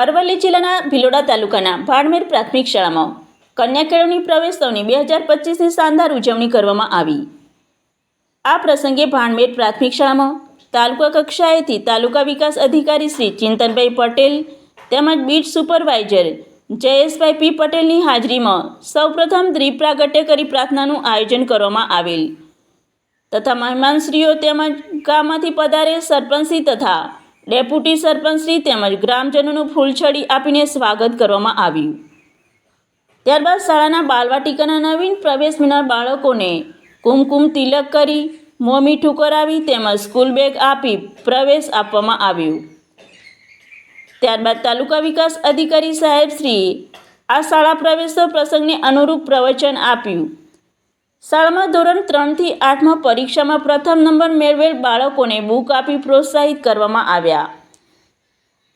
અરવલ્લી જિલ્લાના ભિલોડા તાલુકાના ભાડમેર પ્રાથમિક શાળામાં કન્યા કેળવણી પ્રવેશોત્સવની બે હજાર પચીસની શાનદાર ઉજવણી કરવામાં આવી. આ પ્રસંગે ભાણમેર પ્રાથમિક શાળામાં તાલુકા કક્ષાએથી તાલુકા વિકાસ અધિકારી શ્રી ચિંતનભાઈ પટેલ તેમજ બીટ સુપરવાઇઝર જયેશભાઈ પી પટેલની હાજરીમાં સૌપ્રથમ દ્વીપ પ્રાગટ્ય કરી પ્રાર્થનાનું આયોજન કરવામાં આવેલ. તથા મહેમાનશ્રીઓ તેમજ ગામમાંથી પધારેલ સરપંચશ્રી તથા ડેપ્યુટી સરપંચશ્રી તેમજ ગ્રામજનોનું ફૂલછડી આપીને સ્વાગત કરવામાં આવ્યું. ત્યારબાદ શાળાના બાલવાટિકાના નવીન પ્રવેશ મેળવનાર બાળકોને કુમકુમ તિલક કરી, મોં મીઠું કરાવી તેમજ સ્કૂલ બેગ આપી પ્રવેશ આપવામાં આવ્યો. ત્યારબાદ તાલુકા વિકાસ અધિકારી સાહેબશ્રીએ આ શાળા પ્રવેશો પ્રસંગને અનુરૂપ પ્રવચન આપ્યું. શાળામાં ધોરણ ત્રણથી આઠમાં પરીક્ષામાં પ્રથમ નંબર મેળવેલ બાળકોને બુક આપી પ્રોત્સાહિત કરવામાં આવ્યા.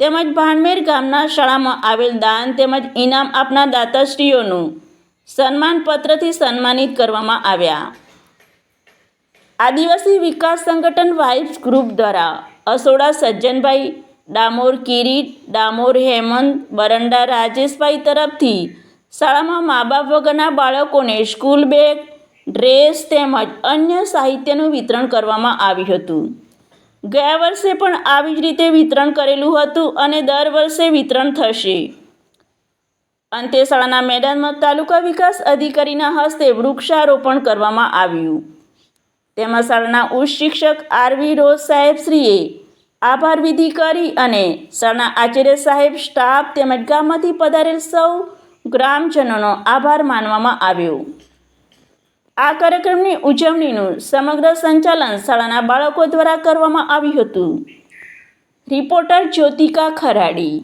તેમજ ભાણમેર ગામના શાળામાં આવેલ દાન તેમજ ઇનામ આપનાર દાતાશ્રીઓનું સન્માનપત્રથી સન્માનિત કરવામાં આવ્યા. આદિવાસી વિકાસ સંગઠન વાઇબ્સ ગ્રુપ દ્વારા અસોડા સજ્જનભાઈ, ડામોર કિરીટ, ડામોર હેમંત બરંડા રાજેશભાઈ તરફથી શાળામાં મા બાપ વગરના બાળકોને સ્કૂલ બેગ ડ્રેસ તેમજ અન્ય સાહિત્યનું વિતરણ કરવામાં આવ્યું હતું. ગયા વર્ષે પણ આવી જ રીતે વિતરણ કરેલું હતું અને દર વર્ષે વિતરણ થશે. અંતે શાળાના મેદાનમાં તાલુકા વિકાસ અધિકારીના હસ્તે વૃક્ષારોપણ કરવામાં આવ્યું. તેમાં શાળાના ઉચ્ચ શિક્ષક આરવી રોજ સાહેબશ્રીએ આભાર વિધિ કરી અને શાળાના આચાર્ય સાહેબ, સ્ટાફ તેમજ ગામમાંથી પધારેલ સૌ ગ્રામજનોનો આભાર માનવામાં આવ્યો. આ કાર્યક્રમની ઉજવણીનું સમગ્ર સંચાલન શાળાના બાળકો દ્વારા કરવામાં આવ્યું હતું. રિપોર્ટર જ્યોતિકા ખરાડી.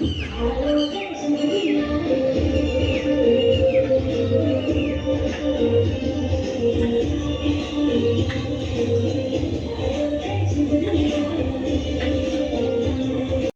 Oh.